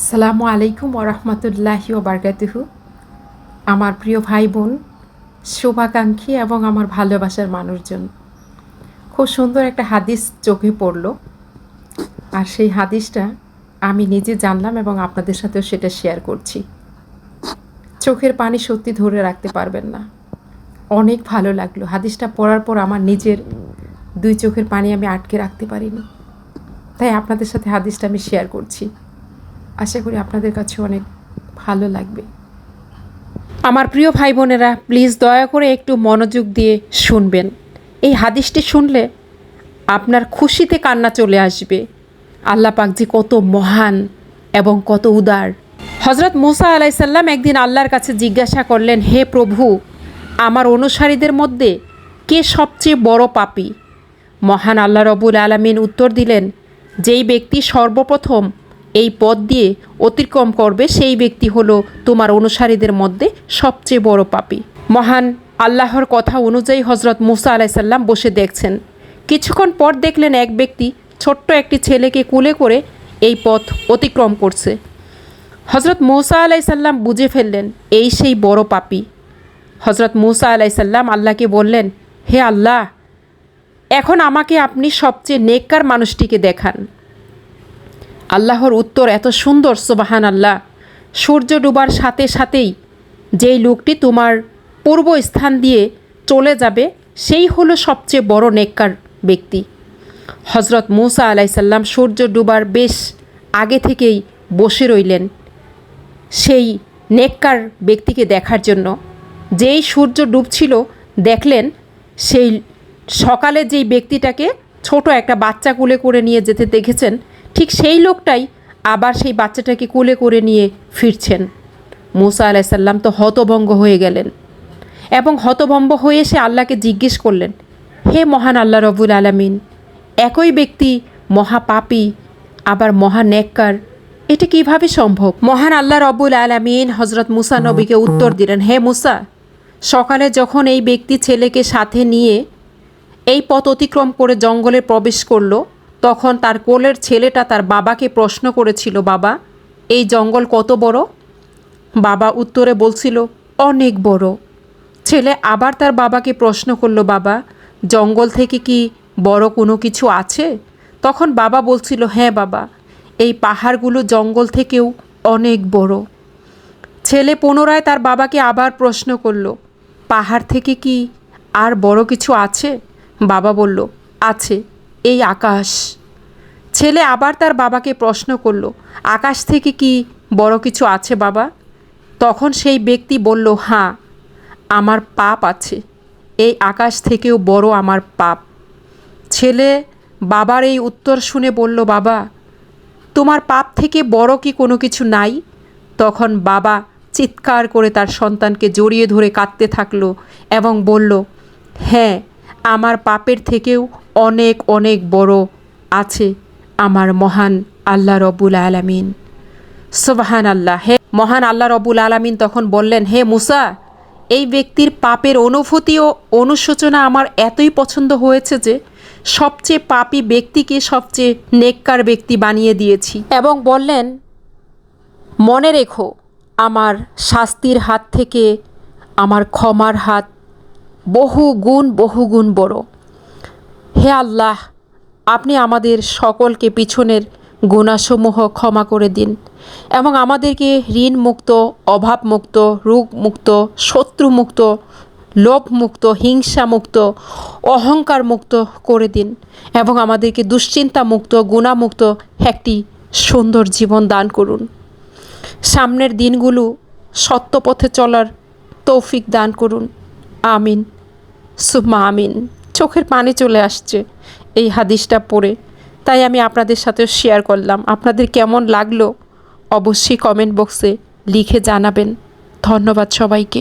আসসালামু আলাইকুম ওরহমতুল্লাহি ওবরকাতুহু। আমার প্রিয় ভাই বোন শুভাকাঙ্ক্ষী এবং আমার ভালোবাসার মানুষজন, খুব সুন্দর একটা হাদিস চোখে পড়ল। আর সেই হাদিসটা আমি নিজে জানলাম এবং আপনাদের সাথেও সেটা শেয়ার করছি। চোখের পানি সত্যি ধরে রাখতে পারবেন না। অনেক ভালো লাগল। হাদিসটা পড়ার পর আমার নিজের দুই চোখের পানি আমি আটকে রাখতে পারিনি। তাই আপনাদের সাথে হাদিসটা আমি শেয়ার করছি। আশা করি আপনাদের কাছে অনেক ভালো লাগবে। আমার প্রিয় ভাই বোনেরা প্লিজ দয়া করে একটু মনোযোগ দিয়ে শুনবেন। এই হাদিসটি শুনলে আপনার খুশিতে কান্না চলে আসবে। আল্লাহ পাক যে কত মহান এবং কত উদার। হজরত মুসা আলাইসাল্লাম একদিন আল্লাহর কাছে জিজ্ঞাসা করলেন, হে প্রভু, আমার অনুসারীদের মধ্যে কে সবচেয়ে বড় পাপী? মহান আল্লাহ রবুল আলমিন উত্তর দিলেন, যেই ব্যক্তি সর্বপ্রথম এই পথ দিয়ে অতিক্রম করবে সেই ব্যক্তি হলো তোমার অনুসারীদের মধ্যে সবচেয়ে বড় পাপী। মহান আল্লাহর কথা অনুযায়ী হজরত মুসা আলাইসাল্লাম বসে দেখছেন। কিছুক্ষণ পর দেখলেন এক ব্যক্তি ছোট্ট একটি ছেলেকে কুলে করে এই পথ অতিক্রম করছে। হজরত মৌসা আলাইসাল্লাম বুঝে ফেললেন, এই সেই বড় পাপী। হজরত মুসা আলাইসাল্লাম আল্লাহকে বললেন, হে আল্লাহ, এখন আমাকে আপনি সবচেয়ে নেককার মানুষটিকে দেখান। আল্লাহর উত্তর এত সুন্দর সোবাহান আল্লাহ সূর্য ডুবার সাথে সাথেই যেই লোকটি তোমার পূর্ব স্থান দিয়ে চলে যাবে, সেই হলো সবচেয়ে বড় নেককার ব্যক্তি। হজরত মুসা আলাইসাল্লাম সূর্য ডুবার বেশ আগে থেকেই বসে রইলেন সেই নেককার ব্যক্তিকে দেখার জন্য। যেই সূর্য ডুবছিল, দেখলেন সেই সকালে যেই ব্যক্তিটাকে ছোট একটা বাচ্চা কুলে করে নিয়ে যেতে দেখেছেন ঠিক সেই লোকটাই আবার সেই বাচ্চাটাকে কোলে করে নিয়ে ফিরছেন। মুসা আলাইসাল্লাম তো হতভঙ্গ হয়ে গেলেন এবং হতভম্ব হয়ে সে আল্লাহকে জিজ্ঞেস করলেন হে মহান আল্লাহ রবুল আলমিন একই ব্যক্তি মহাপাপী আবার মহা মহানেককার এটা কীভাবে সম্ভব? মহান আল্লাহ রবুল আলমিন হজরত মুসা নবীকে উত্তর দিলেন হে মুসা সকালে যখন এই ব্যক্তি ছেলেকে সাথে নিয়ে এই পথ অতিক্রম করে জঙ্গলে প্রবেশ করল তখন তার কোলের ছেলেটা তার বাবাকে প্রশ্ন করেছিল, বাবা, এই জঙ্গল কত বড়? বাবা উত্তরে বলছিল, অনেক বড়। ছেলে আবার তার বাবাকে প্রশ্ন করল, বাবা, জঙ্গল থেকে কি বড় কোনো কিছু আছে? তখন বাবা বলছিল হ্যাঁ বাবা, এই পাহাড়গুলো জঙ্গল থেকেও অনেক বড়। ছেলে পুনরায় তার বাবাকে আবার প্রশ্ন করল, পাহাড় থেকে কি আর বড় কিছু আছে? বাবা বলল, আছে। এই আকাশ। ছেলে আবার তার বাবাকে প্রশ্ন করল, আকাশ থেকে কি বড় কিছু আছে বাবা? তখন সেই ব্যক্তি বলল হ্যাঁ আমার পাপ আছে। এই আকাশ থেকেও বড় আমার পাপ। ছেলে বাবার এই উত্তর শুনে বলল, বাবা, তোমার পাপ থেকে বড় কি কোনো কিছু নাই? তখন বাবা চিৎকার করে তার সন্তানকে জড়িয়ে ধরে কাঁদতে থাকল এবং বলল হ্যাঁ আমার পাপের থেকেও অনেক অনেক বড় আছে আমার মহান আল্লাহ রবুল আলামিন। সোবাহান আল্লাহ হে মহান আল্লাহ রব্বুল আলামিন তখন বললেন, হে মুসা, এই ব্যক্তির পাপের অনুভূতি ও অনুশোচনা আমার এতই পছন্দ হয়েছে যে সবচেয়ে পাপী ব্যক্তিকে সবচেয়ে নেককার ব্যক্তি বানিয়ে দিয়েছি। এবং বললেন, মনে রেখো, আমার শাস্তির হাত থেকে আমার ক্ষমার হাত বহু গুণ বহু গুণ বড়। হে আল্লাহ, আপনি আমাদের সকলকে পিছনের গুণাসমূহ ক্ষমা করে দিন এবং আমাদেরকে ঋণ মুক্ত অভাব মুক্ত রোগ মুক্ত শত্রু লোভ মুক্ত হিংসা মুক্ত অহংকার মুক্ত করে দিন এবং আমাদেরকে দুশ্চিন্তা মুক্ত গুণামুক্ত একটি সুন্দর জীবন দান করুন। সামনের দিনগুলো সত্য পথে চলার তৌফিক দান করুন। আমিন। সুম্মা আমিন। চোখের পানি চলে আসছে এই হাদিসটা পড়ে। তাই আমি আপনাদের সাথে শেয়ার করলাম। আপনাদের কেমন লাগল? অবশ্যই কমেন্ট বক্সে লিখে জানাবেন। ধন্যবাদ সবাইকে।